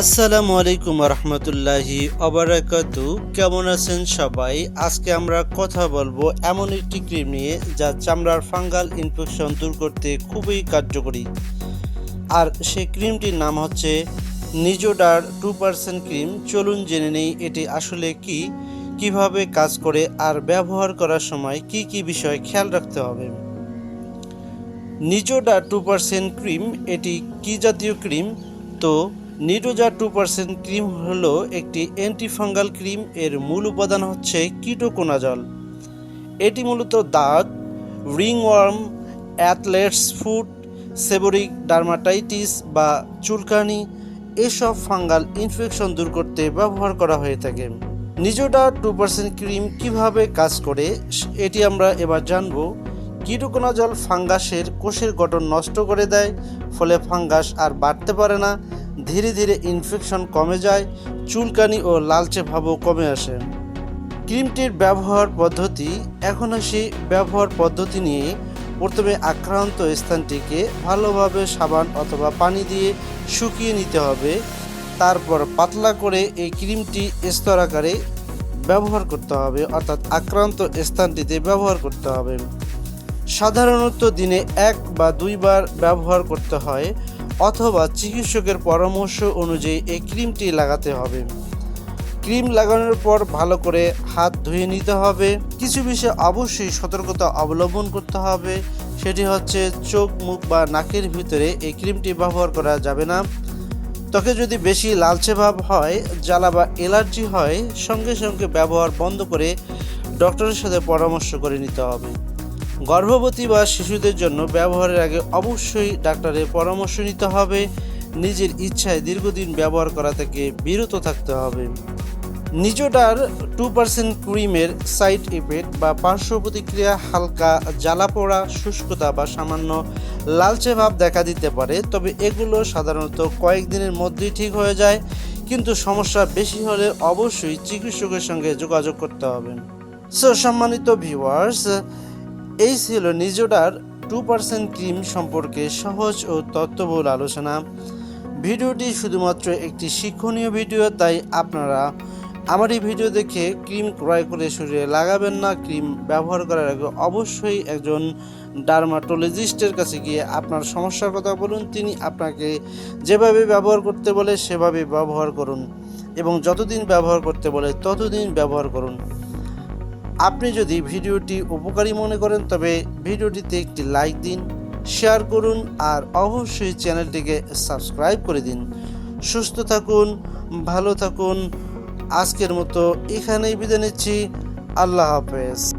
আসসালামু আলাইকুম রহমতুল্লাহি অবরাকাতু। কেমন আছেন সবাই? আজকে আমরা কথা বলব এমন একটি ক্রিম নিয়ে যা চামড়ার ফাঙ্গাল ইনফেকশন দূর করতে খুবই কার্যকরী। আর সেই ক্রিমটির নাম হচ্ছে নিজোডার টু পার্সেন্ট ক্রিম। চলুন জেনে নেই এটি আসলে কি, কীভাবে কাজ করে আর ব্যবহার করার সময় কি কি বিষয় খেয়াল রাখতে হবে। নিজোডা টু পার্সেন্ট ক্রিম, এটি কি জাতীয় ক্রিম? তো নিডোজা টু পার্সেন্ট ক্রিম হলো একটি অ্যান্টিফাঙ্গাল ক্রিম এর মূল উপাদান হচ্ছে কিটোকোনাজল এটি মূলত দাঁত ringworm athlete's foot seborrheic dermatitis বা চুলকানি, এসব ফাঙ্গাল ইনফেকশন দূর করতে ব্যবহার করা হয়ে থাকে। নিজোডা টু পার্সেন্ট ক্রিম কীভাবে কাজ করে, এটি আমরা এবার জানব। কিটোকোনাজল ফাঙ্গাসের কোষের গঠন নষ্ট করে দেয়, ফলে ফাঙ্গাস আর বাড়তে পারে না। ধীরে ধীরে ইনফেকশন কমে যায়, চুলকানি ও লালচে ভাবও কমে আসে। ক্রিমটির ব্যবহার পদ্ধতি এখন আসি ব্যবহার পদ্ধতি নিয়ে প্রথমে আক্রান্ত স্থানটিকে ভালোভাবে সাবান অথবা পানি দিয়ে শুকিয়ে নিতে হবে। তারপর পাতলা করে এই ক্রিমটি স্তর আকারে ব্যবহার করতে হবে, অর্থাৎ আক্রান্ত স্থানটিতে ব্যবহার করতে হবে। সাধারণত দিনে এক বা দুইবার ব্যবহার করতে হয় অথবা চিকিৎসকের পরামর্শ অনুযায়ী এই ক্রিমটি লাগাতে হবে। ক্রিম লাগানোর পর ভালো করে হাত ধুয়ে নিতে হবে। কিছু বিষয়ে অবশ্যই সতর্কতা অবলম্বন করতে হবে। সেটি হচ্ছে চোখ, মুখ বা নাকের ভিতরে এই ক্রিমটি ব্যবহার করা যাবে না। ত্বকে যদি বেশি লালচে ভাব হয়, জ্বালা বা অ্যালার্জি হয়, সঙ্গে সঙ্গে ব্যবহার বন্ধ করে ডক্টরের সাথে পরামর্শ করে নিতে হবে। গর্ভবতী বা শিশুদের জন্য ব্যবহারের আগে অবশ্যই ডাক্তারের পরামর্শ নিতে হবে। নিজের ইচ্ছায় দীর্ঘদিন ব্যবহার করা থেকে বিরত থাকতে হবে। নিজোডার টু পার্সেন্ট ক্রিমের সাইড ইফেক্ট বা পার্শ্ব প্রতিক্রিয়া, হালকা জ্বালা পোড়া, শুষ্কতা বা সামান্য লালচে ভাব দেখা দিতে পারে। তবে এগুলো সাধারণত কয়েকদিনের মধ্যেই ঠিক হয়ে যায়। কিন্তু সমস্যা বেশি হলে অবশ্যই চিকিৎসকের সঙ্গে যোগাযোগ করতে হবে। সো সম্মানিত ভিউয়ার্স এই ছিল নিজোডার টু পার্সেন্ট ক্রিম সম্পর্কে সহজ ও তত্ত্ববহুল আলোচনা। ভিডিওটি শুধুমাত্র একটি শিক্ষণীয় ভিডিও, তাই আপনারা আমার এই ভিডিও দেখে ক্রিম ক্রয় করে শরীরে লাগাবেন না। ক্রিম ব্যবহার করার আগে অবশ্যই একজন ডার্মাটোলজিস্টের কাছে গিয়ে আপনার সমস্যার কথা বলুন। তিনি আপনাকে যেভাবে ব্যবহার করতে বলে সেভাবে ব্যবহার করুন এবং যতদিন ব্যবহার করতে বলে ততদিন ব্যবহার করুন। আপনি যদি ভিডিওটি উপকারী মনে করেন, তবে ভিডিওটিতে একটি লাইক দিন, শেয়ার করুন, আর অবশ্যই চ্যানেলটিকে সাবস্ক্রাইব করে দিন। সুস্থ থাকুন, ভালো থাকুন। আজকের মতো এখানেই বিদায় নিচ্ছি। আল্লাহ হাফেজ।